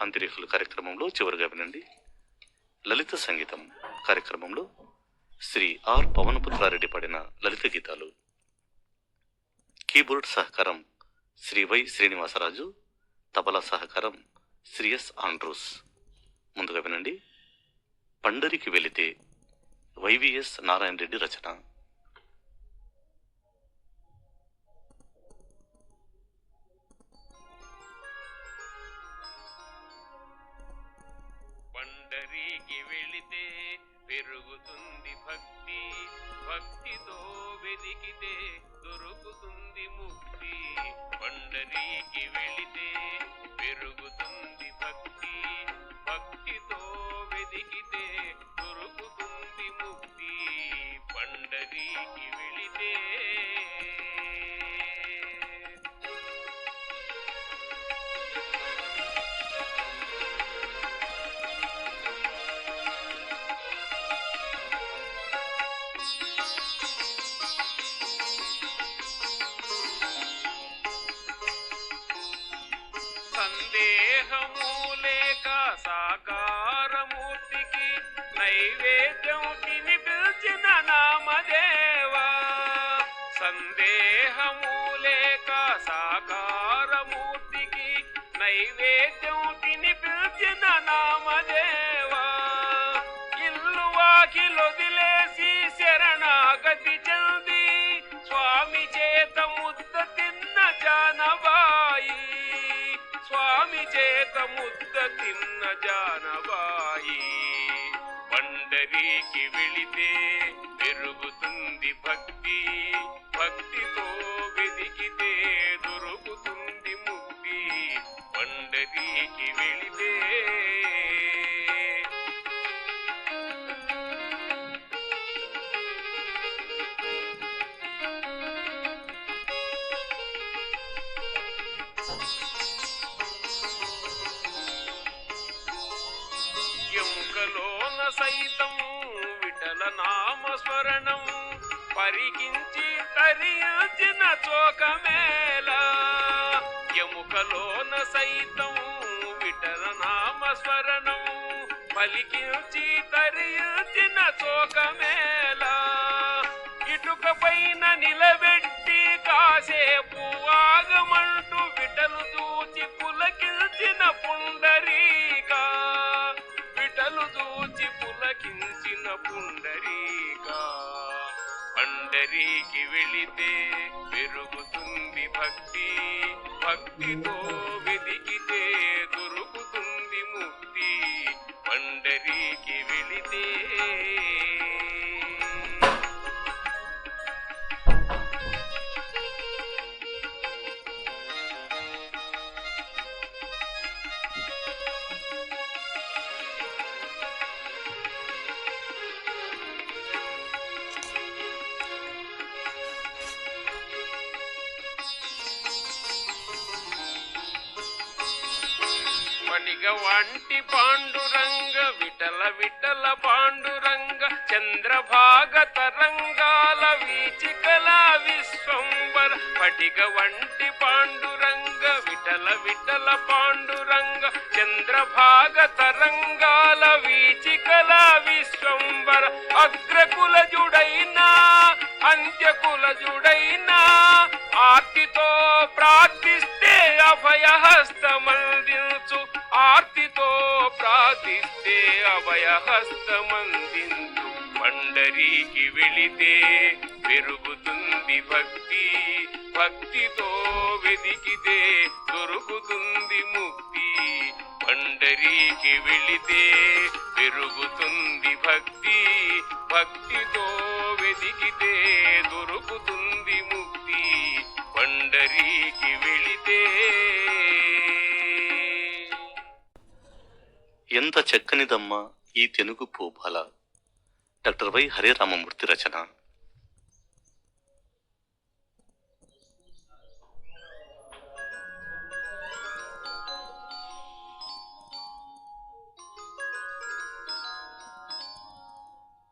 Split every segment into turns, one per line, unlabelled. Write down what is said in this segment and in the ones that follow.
కాంతిరేఖలు కార్యక్రమంలో చివరిగా వినండి. లలిత సంగీతం కార్యక్రమంలో శ్రీ ఆర్ పవనపుత్రారెడ్డి పాడిన లలిత గీతాలు. కీబోర్డ్ సహకారం శ్రీ వై శ్రీనివాసరాజు తబలా సహకారం శ్రీ ఎస్ ఆండ్రూస్. ముందుగా వినండి. పండరికి వెళితే Y V S Narayana Reddy రచన.
పండరికి వెళితే పెరుగుతుంది భక్తి. భక్తితో వెదికితే దొరుకుతుంది ముక్తి. పండరీకి వెళితే పెరుగుతుంది భక్తి. భక్తితో వెదికితే సాకారము లేక సాకారమూర్తికి నైవేద్యం తిని పిలిచిన నామదేవా. సందేహము పైకి వెళితే పెరుగుతుంది భక్తి. భక్తితో వెదికితే దొరుకుతుంది ముక్తి. పండరీకి వెళితే సైతం విఠల నామస్మరణం పరికించి తరియాచిన చోకమేళ. ఎముకలోన సైతం విఠల నామస్మరణం పలికించి తరించిన చోకమేళ. ఇటుక పైన నిలబెట్టి కాసేపు ఆగమంటూ విటలు దూచి పులకిల్చిన పుండరి పులకించిన పుండరీక పండరీకి వెళితే పెరుగుతుంది భక్తి. భక్తితో వెదికితే దొరుకుతుంది ముక్తి. పండరీకి వెళితే మణిగ వంటి పాండురంగ విఠల విటల పాండురంగ చంద్రభాగ తరంగాల వీచి కళా విశ్వంబర. పటిగ వంటి పాండురంగ విఠల విటల పాండురంగ చంద్రభాగ తరంగాల వీచి కళా విశ్వంబర. అగ్రకుల జుడైనా అంత్యకుల జుడైనా ఆర్తితో ప్రార్థిస్తే అభయహస్తమ ఆర్తితో ప్రార్థిస్తే అభయహస్తమందిందు పండరీకి వెళితే పెరుగుతుంది భక్తి. భక్తితో వెదికితే దొరుకుతుంది ముక్తి. పండరీకి వెళితే పెరుగుతుంది భక్తి. భక్తితో వెదికితే దొరుకుతుంది ముక్తి. పండరీకి వెళితే
ఎంత చక్కనిదమ్మా ఈ తెనుగు భూబాల డాక్టర్ వై హరే రామమూర్తి రచన.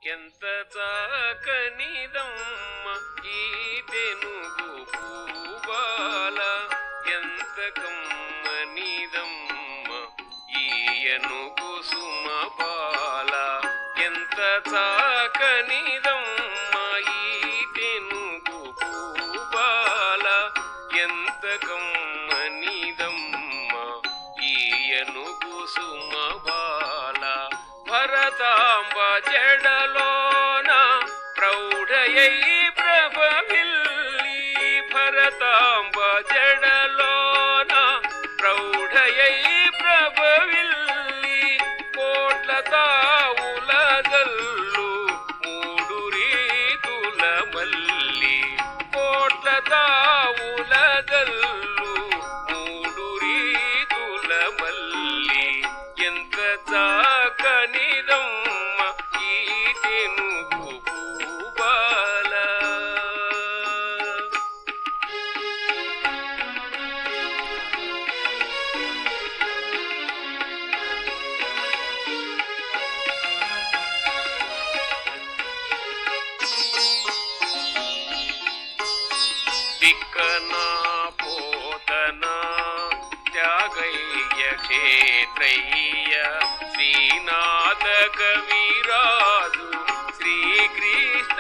ఎంత చాకనిదమ్మ ఈ తెనుగు పూబాల ఎంత కం ఎంత చాకనిదమ్మ ఈ తెనుగు బాల ఎంత కమ్మనిదమ్మ ఈయను కుసుమ బాల భరతాంబ జడలోన ప్రౌఢయై Adela. తిక్కనా పోతన త్యాగయ్య క్షేత్రయ్య శ్రీనాథ కవిరాజు శ్రీకృష్ణరాయలు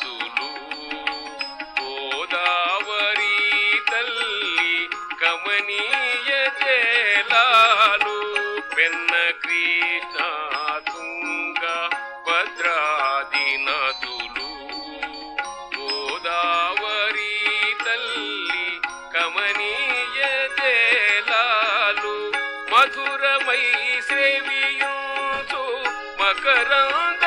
నదులు గోదావరి తల్లి కమనీయ జలాలు పెన్న కృష్ణ తుంగ భద్రాది నదులు గోదావరి తల్లి కమనీయ జలాలు మధురమై సేవియూచు మకరంద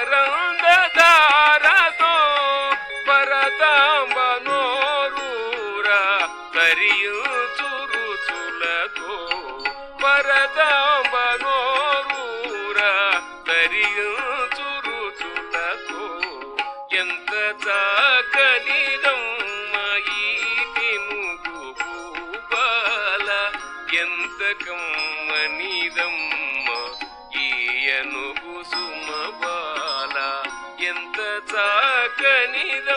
మకరంద ధారతో పరతాంబ నోరూరా కరియూచు రుచులతో పరతాంబ నోరూరా కరియూచు రుచులతో ఎంత mean,